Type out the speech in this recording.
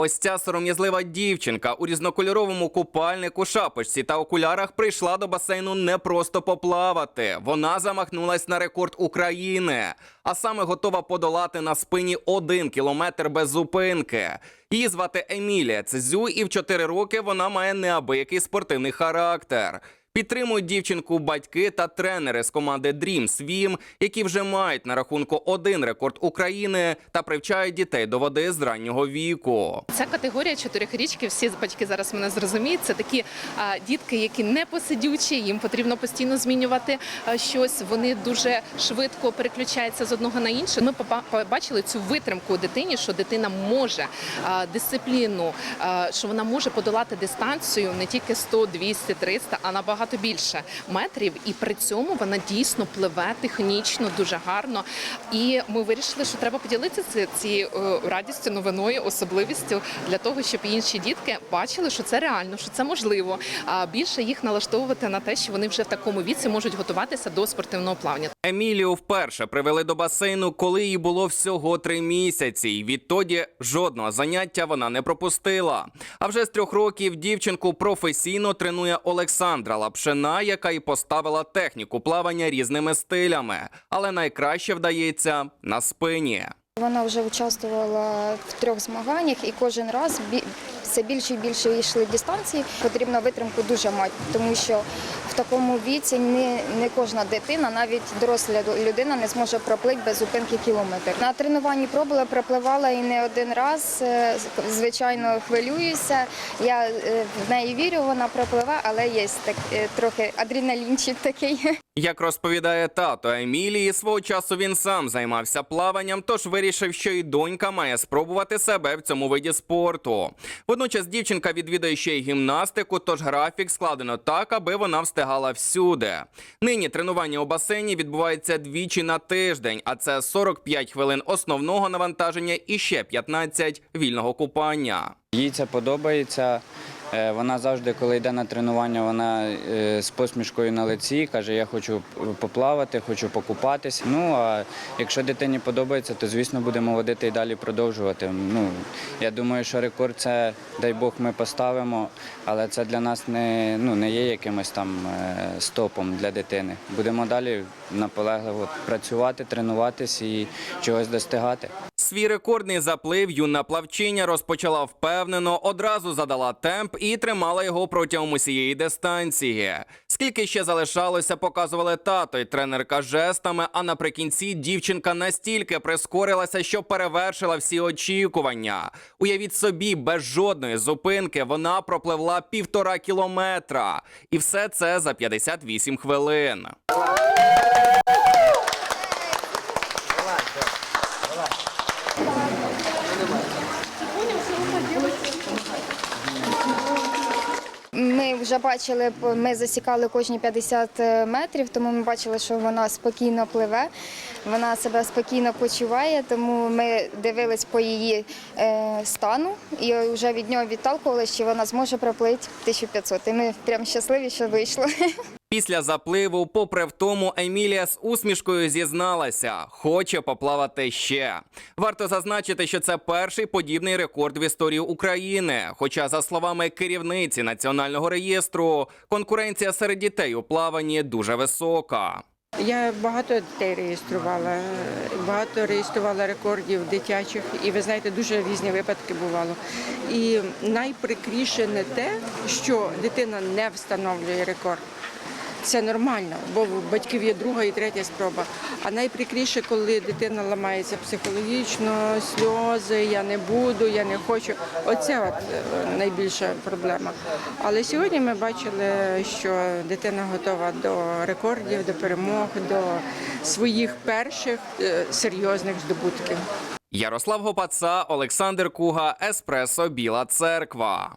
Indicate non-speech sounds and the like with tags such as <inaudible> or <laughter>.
Ось ця сором'язлива дівчинка у різнокольоровому купальнику, шапочці та окулярах прийшла до басейну не просто поплавати. Вона замахнулась на рекорд України, а саме готова подолати на спині один кілометр без зупинки. Її звати Емілія Цезю, і в 4 роки вона має неабиякий спортивний характер. Підтримують дівчинку батьки та тренери з команди Dream Swim, які вже мають на рахунку один рекорд України та привчають дітей до води з раннього віку. Ця категорія чотирихрічки, всі батьки зараз мене зрозуміють. Це такі а, дітки, які не посидючі, їм потрібно постійно змінювати а, щось. Вони дуже швидко переключаються з одного на інше. Ми побачили цю витримку дитині, що дитина може а, дисципліну, а, що вона може подолати дистанцію не тільки 100, 200, 300, а набагато більше метрів. І при цьому вона дійсно пливе технічно, дуже гарно. І ми вирішили, що треба поділитися цією е, радістю, новиною, особливістю для того, щоб інші дітки бачили, що це реально, що це можливо. А більше їх налаштовувати на те, що вони вже в такому віці можуть готуватися до спортивного плавання. Емілію вперше привели до басейну, коли їй було всього три місяці. І відтоді жодного заняття вона не пропустила. А вже з трьох років дівчинку професійно тренує Олександра Лапшина, яка й поставила техніку плавання різними стилями, але найкраще вдається на спині. Вона вже участвувала в трьох змаганнях і кожен раз все більше і більше йшли дистанції. Потрібно витримку дуже мати, тому що такому віці не, не кожна дитина, навіть доросла людина, не зможе проплити без зупинки кілометр. На тренуванні пробувала, пропливала і не один раз. Е, Звичайно, хвилююся. Я е, в неї вірю, вона пропливе, але є так, е, трохи адреналінчик такий. Як розповідає тато Емілії, свого часу він сам займався плаванням, тож вирішив, що і донька має спробувати себе в цьому виді спорту. Водночас дівчинка відвідує ще й гімнастику, тож графік складено так, аби вона встигала всюди. Нині тренування у басейні відбувається двічі на тиждень, а це 45 хвилин основного навантаження і ще 15 вільного купання. Їй це подобається. Е, Вона завжди, коли йде на тренування, вона е, з посмішкою на лиці каже: Я хочу поплавати, хочу покупатись. Ну а якщо дитині подобається, то звісно будемо водити і далі продовжувати. Ну я думаю, що рекорд це дай Бог ми поставимо, але це для нас не, ну, не є якимось там е, стопом для дитини. Будемо далі наполегливо працювати, тренуватись і чогось достигати. Свій рекордний заплив юна плавчиня розпочала впевнено, одразу задала темп і тримала його протягом усієї дистанції. Скільки ще залишалося, показували тато й тренерка жестами. А наприкінці дівчинка настільки прискорилася, що перевершила всі очікування. Уявіть собі, без жодної зупинки вона пропливла півтора кілометра, і все це за 58 хвилин. Ми вже бачили, ми засікали кожні 50 метрів, тому ми бачили, що вона спокійно пливе, вона себе спокійно почуває, тому ми дивились по її е, стану і вже від нього відталкувалися, що вона зможе проплити 1500. І ми прям щасливі, що вийшло. <laughs> Після запливу, попри в тому, Емілія з усмішкою зізналася, хоче поплавати ще. Варто зазначити, що це перший подібний рекорд в історії України. Хоча, за словами керівниці національного реєстру, конкуренція серед дітей у плаванні дуже висока. Я багато дітей реєструвала, багато реєструвала рекордів дитячих, і ви знаєте, дуже різні випадки бувало. І найприкріше не те, що дитина не встановлює рекорд. Це нормально, бо в батьків є друга і третя спроба. А найприкріше, коли дитина ламається психологічно, сльози, я не буду, я не хочу. Оце от е, найбільша проблема. Але сьогодні ми бачили, що дитина готова до рекордів, до перемог, до своїх перших е, серйозних здобутків. Ярослав Гопаца, Олександр Куга, Еспресо Біла Церква.